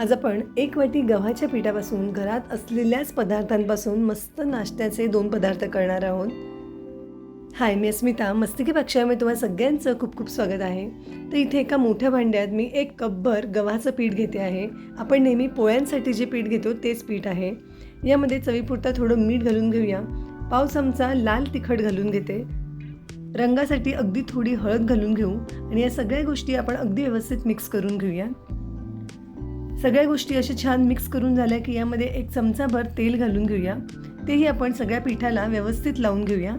आज आपण एक वाटी गव्हाच्या पिठापासून घरात असलेल्याच पदार्थांपासून मस्त नाश्त्याचे दोन पदार्थ करणार आहोत. हाय मी अस्मिता. मस्तिकी पक्षामध्ये तुम्हाला सगळ्यांचं खूप खूप स्वागत आहे. तर इथे एका मोठ्या भांड्यात मी एक कपभर गव्हाचं पीठ घेते आहे. आपण नेहमी पोळ्यांसाठी जे पीठ घेतो तेच पीठ आहे. यामध्ये चवीपुरता थोडं मीठ घालून घेऊया. पाव चमचा लाल तिखट घालून घेते. रंगासाठी अगदी थोडी हळद घालून घेऊ. आणि या सगळ्या गोष्टी आपण अगदी व्यवस्थित मिक्स करून घेऊया. सगळ्या गोष्टी अशा छान मिक्स करून झाल्या की यामध्ये एक चमचाभर तेल घालून घेऊया. तेही आपण सगळ्या पिठाला व्यवस्थित लावून घेऊया.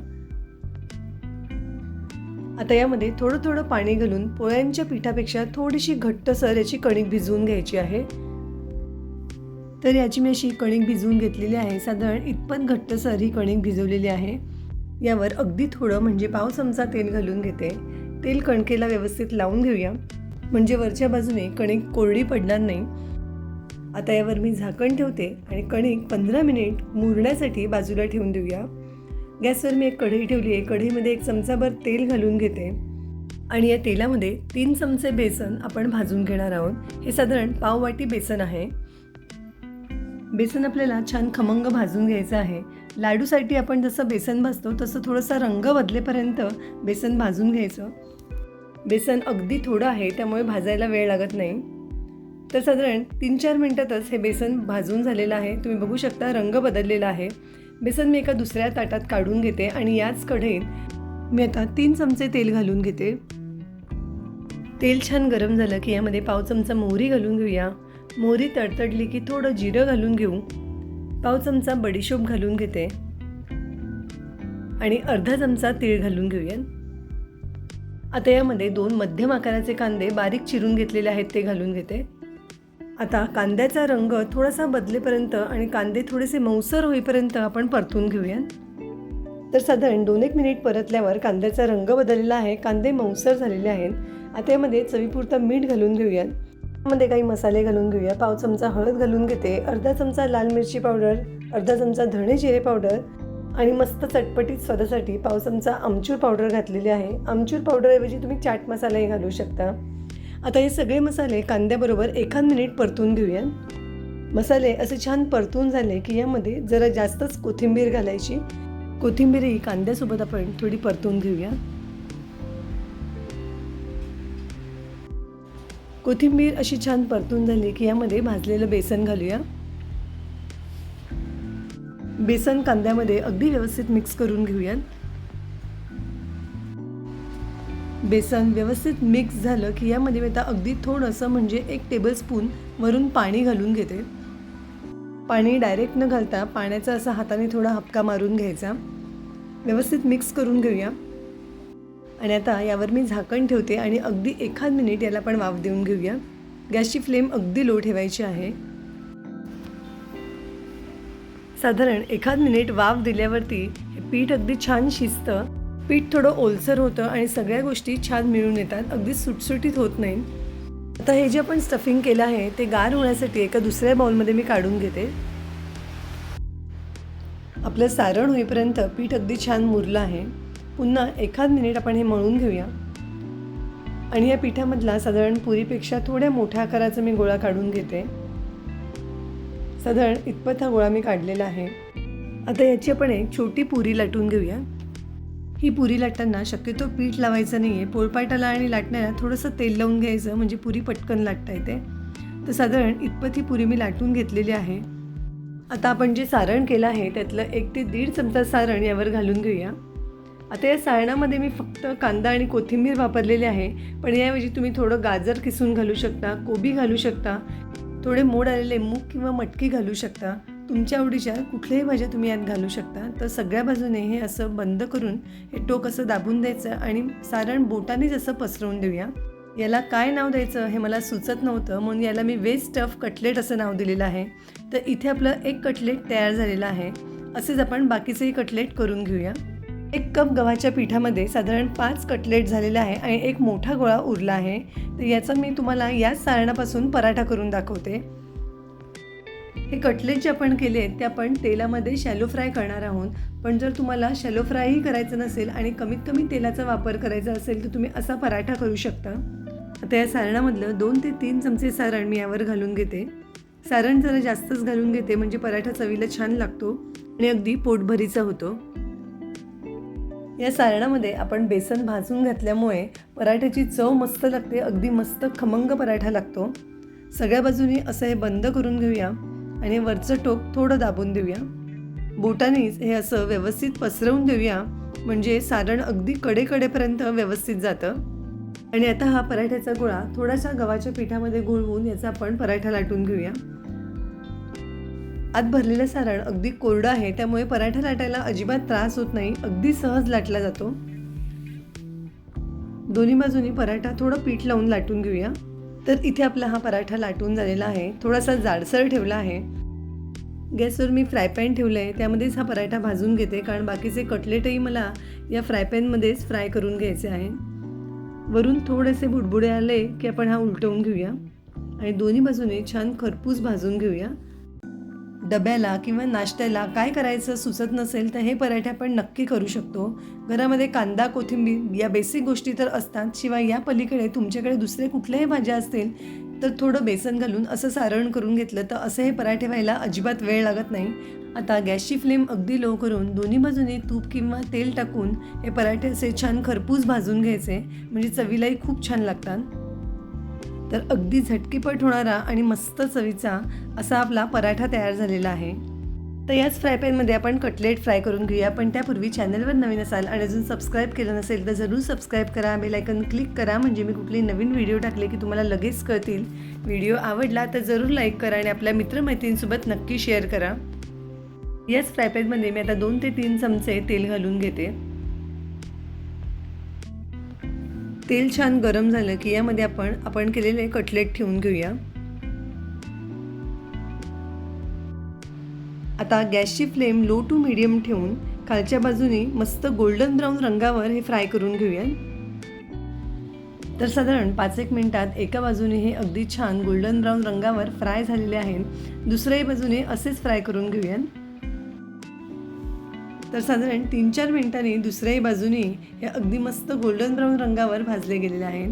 आता यामध्ये थोडं थोडं पाणी घालून पोळ्यांच्या पिठापेक्षा थोडीशी घट्टसर याची कणिक भिजवून घ्यायची आहे. तर याची मी अशी कणिक भिजवून घेतलेली आहे. साधारण इतपत घट्टसर ही कणिक भिजवलेली आहे. यावर अगदी थोडं म्हणजे पाव चमचा तेल घालून घेते. तेल कणकेला व्यवस्थित लावून घेऊया. म्हणजे वरच्या बाजूने कणिक कोरडी पडणार नाही. आता यावर मी झाकण ठेवते आणि कणिक पंधरा मिनिट मुरण्यासाठी बाजूला ठेवून देऊया. गॅसवर मी एक कढई ठेवली आहे. कढईमध्ये एक चमचाभर तेल घालून घेते. आणि या तेलामध्ये तीन चमचे बेसन आपण भाजून घेणार आहोत. हे साधारण पाव वाटी बेसन आहे. बेसन आपल्याला छान खमंग भाजून घ्यायचं आहे. लाडूसाठी आपण जसं बेसन भाजतो तसं थोडंसं रंग बदलेपर्यंत बेसन भाजून घ्यायचं. बेसन अगदी थोडं आहे त्यामुळे भाजायला वेळ लागत नाही. तर साधारण तीन चार मिनटातच हे बेसन भाजून झालेलं आहे. तुम्ही बघू शकता रंग बदललेला आहे. बेसन मी एका दुसऱ्या ताटात काढून घेते आणि याच कढईत मी आता तीन चमचे तेल घालून घेते. तेल छान गरम झालं की यामध्ये पाव चमचा मोहरी घालून घेऊया. मोहरी तडतडली की थोडं जिरं घालून घेऊ. पाव चमचा बडीशोप घालून घेते. आणि अर्धा चमचा तीळ घालून घेऊया. आता यामध्ये दोन मध्यम आकाराचे कांदे बारीक चिरून घेतलेले आहेत ते घालून घेते. आता कांद्याचा रंग थोडासा बदलेपर्यंत आणि कांदे थोडेसे मऊसर होईपर्यंत आपण परतून घेऊया तर साधारण दोन एक मिनिट परतल्यावर कांद्याचा रंग बदललेला आहे कांदे मऊसर झालेले आहेत. आता यामध्ये चवीपुरतं मीठ घालून घेऊया मध्ये काही मसाले घालून घेऊया. पाव चमचा हळद घालून घेते. अर्धा चमचा लाल मिरची पावडर अर्धा चमचा धणे जिरे पावडर आणि मस्त चटपटीत स्वादासाठी पाव चमचा आमचूर पावडर घातलेली आहे. आमचूर पावडरऐवजी तुम्ही चाट मसालाही घालू शकता. आता हे सगळे मसाले कांद्याबरोबर एखाद मिनिट परतून घेऊया. मसाले असे छान परतून झाले की यामध्ये जरा जास्तच कोथिंबीर घालायची. कोथिंबीर ही कांद्यासोबत आपण थोडी परतून घेऊया. कोथिंबीर अशी छान परतून झाली की यामध्ये भाजलेलं बेसन घालूया. बेसन कांद्यामध्ये अगदी व्यवस्थित मिक्स करून घेऊयात. बेसन व्यवस्थित मिक्स झालं की यामध्ये मी आता अगदी थोडंसं म्हणजे एक टेबलस्पून वरून पाणी घालून घेते. पाणी डायरेक्ट न घालता पाण्याचा असा हाताने थोडा हपका मारून घ्यायचा. व्यवस्थित मिक्स करून घेऊया. आणि आता यावर मी झाकण ठेवते आणि अगदी एखाद मिनिट याला पण वाफ देऊन घेऊया. गॅसची फ्लेम अगदी लो ठेवायची आहे. साधारण एखाद मिनिट वाफ दिल्यावरती हे पीठ अगदी छान शिजतं. पीठ थोडं ओलसर होतं आणि सगळ्या गोष्टी छान मिळून येतात. अगदी सुटसुटीत होत नाही. आता हे जे आपण स्टफिंग केलं आहे ते गार होण्यासाठी एका दुसऱ्या बाउलमध्ये मी काढून घेते. आपलं सारण होईपर्यंत पीठ अगदी छान मुरलं आहे. पुन्हा एखाद मिनिट आपण हे मळून घेऊया. आणि या पिठामधला साधारण पुरीपेक्षा थोड्या मोठ्या आकाराचा मी गोळा काढून घेते. साधारण इतपत हा गोळा मी काढलेला आहे. आता याची आपण एक छोटी पुरी लाटून घेऊया. ही पुरी लाटताना शक्यतो पीठ लावायचं नाही आहे पोळपाटाला आणि लाटण्याला थोडंसं तेल लावून घ्यायचं म्हणजे पुरी पटकन लाटता येते. तर साधारण इतपत ही पुरी मी लाटून घेतलेली आहे. आता आपण जे सारण केलं आहे त्यातलं एक ते दीड चमचा सारण यावर घालून घेऊया. आता या सारणामध्ये मी फक्त कांदा आणि कोथिंबीर वापरलेली आहे पण याऐवजी तुम्ही थोडं गाजर किसून घालू शकता कोबी घालू शकता थोडे मोड आलेले मूग किंवा मटकी घालू शकता. तुमच्या आवडीच्या कुठल्याही भाज्या तुम्ही यात घालू शकता. तर सगळ्या बाजूने हे असं बंद करून हे टोक असं दाबून द्यायचं आणि सारण बोटाने जसं पसरवून देऊया. याला काय नाव द्यायचं हे मला सुचत नव्हतं म्हणून याला मी वेज स्टफ कटलेट असं नाव दिलेलं आहे. तर इथे आपलं एक कटलेट तयार झालेलं आहे. असेच आपण बाकीचेही कटलेट करून घेऊया. एक कप गव्हाच्या पिठामध्ये साधारण पाच कटलेट झालेला आहे आणि एक मोठा गोळा उरला आहे. तर याचा मी तुम्हाला याच सारणापासून पराठा करून दाखवते. हे कटलेट जे आपण केले आहेत ते आपण तेलामध्ये शॅलो फ्राय करणार आहोत. पण जर तुम्हाला शॅलो फ्रायही करायचं नसेल आणि कमीत कमी तेलाचा वापर करायचा असेल तर तुम्ही असा पराठा करू शकता. आता या सारणामधलं दोन ते तीन चमचे सारण मी यावर घालून घेते. सारण जरा जास्तच घालून घेते म्हणजे पराठा चवीला छान लागतो आणि अगदी पोटभरीचा होतो. या सारणामध्ये आपण बेसन भाजून घातल्यामुळे पराठ्याची चव मस्त लागते अगदी मस्त खमंग पराठा लागतो. सगळ्या बाजूनी असं हे बंद करून घेऊया. आणि वरचं टोक थोडं दाबून देऊया. बोटानेच हे असं व्यवस्थित पसरवून देऊया म्हणजे सारण अगदी कडेकडेपर्यंत व्यवस्थित जातं. आणि आता हा पराठ्याचा गोळा थोडासा गव्हाच्या पिठामध्ये गुळवून याचा आपण पराठा लाटून घेऊया. आत भरलेलं सारण अगदी कोरडं आहे त्यामुळे पराठा लाटायला अजिबात त्रास होत नाही अगदी सहज लाटला जातो. दोन्ही बाजूनी पराठा थोडं पीठ लावून लाटून घेऊया. तर इथे आपला हा पराठा लाटून झालेला आहे. थोडासा जाडसर ठेवला आहे. गॅसवर मी फ्राय पॅन ठेवलं आहे त्यामध्येच हा पराठा भाजून घेते. कारण बाकीचे कटलेटही मला या फ्राय पॅनमध्येच फ्राय करून घ्यायचे आहे. वरून थोडेसे बुडबुडे आले की आपण हा उलटवून घेऊया. आणि दोन्ही बाजूने छान खरपूस भाजून घेऊया. डब्याला किंवा नाश्त्याला काय करायचं सुचत नसेल तर हे पराठे आपण नक्की करू शकतो. घरामध्ये कांदा कोथिंबीर या बेसिक गोष्टी तर असतात. शिवाय या पलीकडे तुमच्याकडे दुसरे कुठल्याही भाज्या असतील तर थोडं बेसन घालून असं सारण करून घेतलं तर असे हे पराठे व्हायला अजिबात वेळ लागत नाही. आता गॅसची फ्लेम अगदी लो करून दोन्ही बाजूने तूप किंवा तेल टाकून हे पराठे असे छान खरपूस भाजून घ्यायचे. म्हणजे चवीलाही खूप छान लागतात. तर अगदी झटकीपट होणारा आणि मस्त चवीचा असा आपला पराठा तयार झालेला आहे. तर याच फ्राय पॅनमध्ये आपण कटलेट फ्राय करून घेऊया पण त्यापूर्वी चॅनलवर नवीन असाल आणि अजून सबस्क्राईब केलं नसेल तर जरूर सबस्क्राईब करा बेलायकन क्लिक करा. म्हणजे मी कुठले नवीन व्हिडिओ टाकले की तुम्हाला लगेच कळतील. व्हिडिओ आवडला तर जरूर लाईक करा आणि आपल्या मित्रमैत्रिणींसोबत नक्की शेअर करा. याच फ्राय पॅनमध्ये मी आता दोन ते तीन चमचे तेल घालून घेते. तेल छान गरम झालं की यामध्ये आपण आपण केलेले कटलेट ठेवून घेऊया. आता गॅसची फ्लेम लो टू मिडियम ठेवून खालच्या बाजूने मस्त गोल्डन ब्राऊन रंगावर हे फ्राय करून घेऊया. तर साधारण पाच एक मिनटात एका बाजूने हे अगदी छान गोल्डन ब्राऊन रंगावर फ्राय झालेले आहेत. दुसऱ्याही बाजूने असेच फ्राय करून घेऊया. तर साधारण तीन चार मिनिटांनी दुसऱ्याही बाजूने हे अगदी मस्त गोल्डन ब्राऊन रंगावर भाजले गेलेले आहे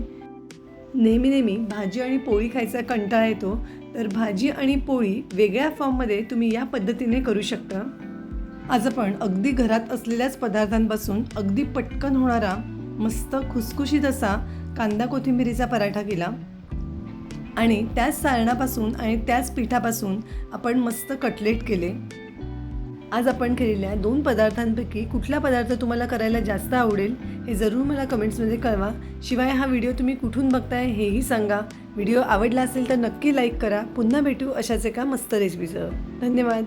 नेहमी नेहमी भाजी आणि पोळी खायचा कंटाळा येतो तर भाजी आणि पोळी वेगळ्या फॉर्ममध्ये तुम्ही या पद्धतीने करू शकता. आज आपण अगदी घरात असलेल्याच पदार्थांपासून अगदी पटकन होणारा मस्त खुसखुशीत असा कांदा कोथिंबिरीचा पराठा केला. आणि त्याच सारणापासून आणि त्याच पिठापासून आपण मस्त कटलेट केले. आज आपण केलेल्या दोन पदार्थांपैकी कुठला पदार्थ तुम्हाला करायला जास्त आवडेल हे जरूर मला कमेंट्समध्ये कळवा. शिवाय हा व्हिडिओ तुम्ही कुठून बघताय हेही सांगा. व्हिडिओ आवडला असेल तर नक्की लाईक करा. पुन्हा भेटू अशाच एका मस्त रेसिपीसह धन्यवाद.